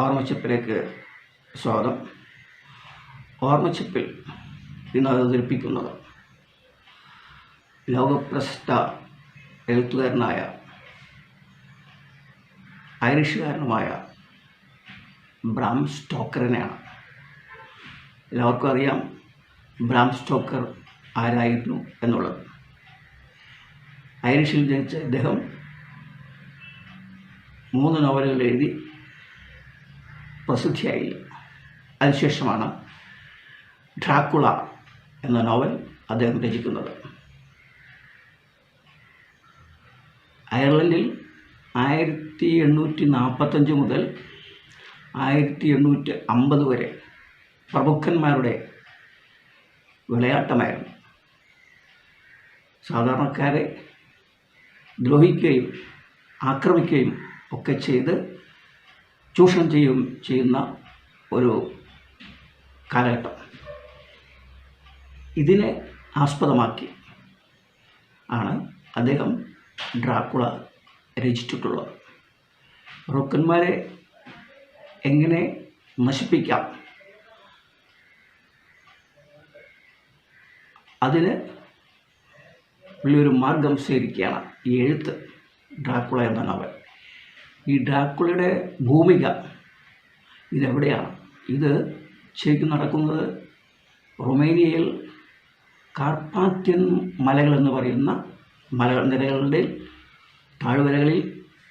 ഓർമ്മച്ചിപ്പിലേക്ക് സ്വാഗതം. ഓർമ്മച്ചിപ്പിൽ ഇന്ന് അവതരിപ്പിക്കുന്നത് ലോകപ്രശസ്ത എഴുത്തുകാരനായ ഐറിഷുകാരനുമായ ബ്രാം സ്റ്റോക്കറിനെയാണ്. എല്ലാവർക്കും അറിയാം ബ്രാം സ്റ്റോക്കർ ആരായിരുന്നു എന്നുള്ളത്. ഐറിഷിൽ ജനിച്ച ഇദ്ദേഹം മൂന്ന് നോവലുകൾ എഴുതി പ്രസിദ്ധിയായില്ല അതിനുശേഷമാണ് ഡ്രാക്കുള എന്ന നോവൽ അദ്ദേഹം രചിക്കുന്നത്. അയർലൻഡിൽ ആയിരത്തി എണ്ണൂറ്റി നാൽപ്പത്തഞ്ച് മുതൽ ആയിരത്തി എണ്ണൂറ്റി അമ്പത് വരെ പ്രമുഖന്മാരുടെ വിളയാട്ടമായിരുന്നു. സാധാരണക്കാരെ ദ്രോഹിക്കുകയും ആക്രമിക്കുകയും ഒക്കെ ചെയ്ത് ചൂഷണം ചെയ്യും ചെയ്യുന്ന ഒരു കാലഘട്ടം. ഇതിനെ ആസ്പദമാക്കി ആണ് അദ്ദേഹം ഡ്രാക്കുള രചിച്ചിട്ടുള്ളത്. റോക്കന്മാരെ എങ്ങനെ നശിപ്പിക്കാം? അതിന് ഉള്ളൊരു മാർഗം സ്വീകരിക്കുകയാണ് ഈ എഴുത്ത് ഡ്രാക്കുള എന്ന നോവൽ. ഈ ഡ്രാക്കുളയുടെ ഭൂമിക ഇതെവിടെയാണ്? ഇത് ശരിക്കും നടക്കുന്നത് റൊമേനിയയിൽ കാർപ്പാത്യൻ മലകൾ എന്ന് പറയുന്ന മല നിരകളുടെ താഴ്വരകളിൽ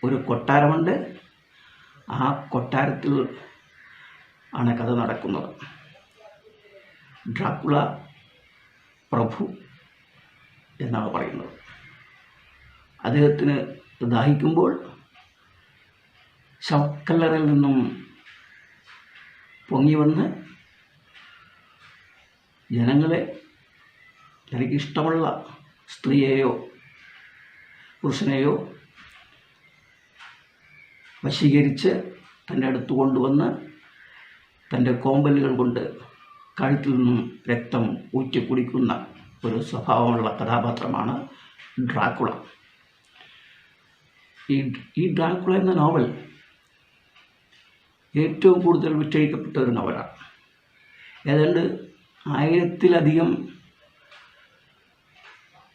ഒരു കൊട്ടാരമുണ്ട്. ആ കൊട്ടാരത്തിൽ ആണ് കഥ നടക്കുന്നത്. ഡ്രാക്കുള പ്രഭു എന്നാണ് പറയുന്നത്. അദ്ദേഹത്തിന് ദാഹിക്കുമ്പോൾ ശവക്കല്ലറിൽ നിന്നും പൊങ്ങി വന്ന് ജനങ്ങളെ തനിക്കിഷ്ടമുള്ള സ്ത്രീയെയോ പുരുഷനെയോ വശീകരിച്ച് തന്റെ അടുത്ത് കൊണ്ടുവന്ന് തന്റെ കോമ്പലുകൾ കൊണ്ട് കഴുത്തിൽ നിന്നും രക്തം ഊറ്റി കുടിക്കുന്ന ഒരു സ്വഭാവമുള്ള കഥാപാത്രമാണ് ഡ്രാക്കുള. ഈ ഈ ഡ്രാക്കുള എന്ന നോവൽ ഏറ്റവും കൂടുതൽ വിറ്റഴിക്കപ്പെട്ട ഒരു ഏതാണ്ട് ആയിരത്തിലധികം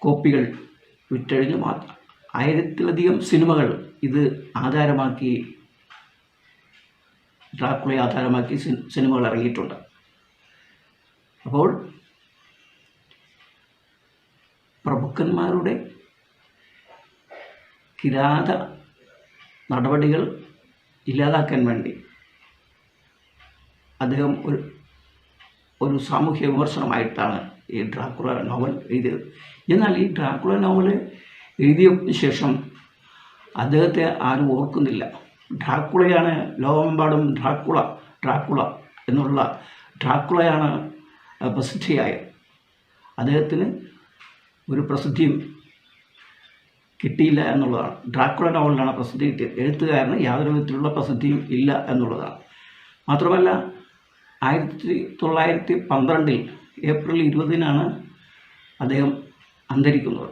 കോപ്പികൾ വിറ്റഴിഞ്ഞ് മാത്രം. ആയിരത്തിലധികം സിനിമകൾ ഇത് ആധാരമാക്കി ഡ്രാക്കുളയെ ആധാരമാക്കി സിനിമകൾ ഇറങ്ങിയിട്ടുണ്ട്. അപ്പോൾ പ്രഭുക്കന്മാരുടെ കിരാത നടപടികൾ ഇല്ലാതാക്കാൻ വേണ്ടി അദ്ദേഹം ഒരു ഒരു സാമൂഹ്യ വിമർശനമായിട്ടാണ് ഈ ഡ്രാക്കുള നോവൽ എഴുതിയത്. എന്നാൽ ഈ ഡ്രാക്കുള നോവൽ എഴുതിയ ശേഷം അദ്ദേഹത്തെ ആരും ഓർക്കുന്നില്ല. ഡ്രാക്കുളയാണ് ലോകമെമ്പാടും ഡ്രാക്കുള ഡ്രാക്കുള എന്നുള്ള ഡ്രാക്കുളയാണ് പ്രസിദ്ധിയായ അദ്ദേഹത്തിന് ഒരു പ്രസിദ്ധിയും കിട്ടിയില്ല എന്നുള്ളതാണ്. ഡ്രാക്കുള നോവലിനാണ് പ്രസിദ്ധി കിട്ടിയത്. എഴുത്തുകാരന് യാതൊരു വിധത്തിലുള്ള പ്രസിദ്ധിയും ഇല്ല എന്നുള്ളതാണ്. മാത്രമല്ല ആയിരത്തി തൊള്ളായിരത്തി പന്ത്രണ്ടിൽ ഏപ്രിൽ ഇരുപതിനാണ് അദ്ദേഹം അന്തരിക്കുന്നത്.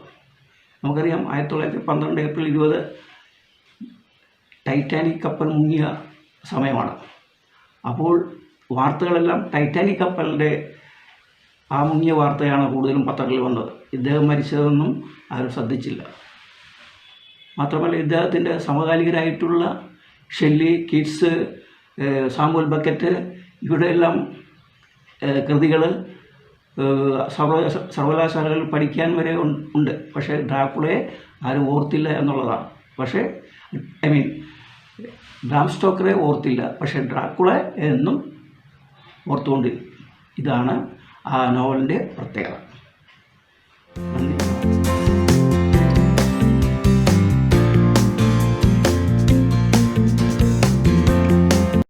നമുക്കറിയാം ആയിരത്തി തൊള്ളായിരത്തി പന്ത്രണ്ട് ഏപ്രിൽ ഇരുപത് ടൈറ്റാനിക് കപ്പൽ മുങ്ങിയ സമയമാണ്. അപ്പോൾ വാർത്തകളെല്ലാം ടൈറ്റാനിക് കപ്പലിന്റെ ആ മുങ്ങിയ വാർത്തയാണ് കൂടുതലും പത്രങ്ങളിൽ വന്നത്. ഇദ്ദേഹം മരിച്ചതൊന്നും ആരും ശ്രദ്ധിച്ചില്ല. മാത്രമല്ല ഇദ്ദേഹത്തിന്റെ സമകാലികരായിട്ടുള്ള ഷെല്ലി കിഡ്സ് സാമ്പുൽ ബക്കറ്റ് ഇവിടെയെല്ലാം കൃതികൾ സർവ സർവകലാശാലകളിൽ പഠിക്കാൻ വരെ ഉണ്ട്. പക്ഷേ ഡ്രാക്കുളയെ ആരും ഓർത്തില്ല എന്നുള്ളതാണ്. പക്ഷേ ഐ മീൻ ഡ്രാം സ്റ്റോക്കറെ ഓർത്തില്ല. പക്ഷേ ഡ്രാക്കുള എന്നും ഓർത്തുകൊണ്ടിരിക്കും ഇതാണ് ആ നോവലിന്റെ പ്രത്യേകത.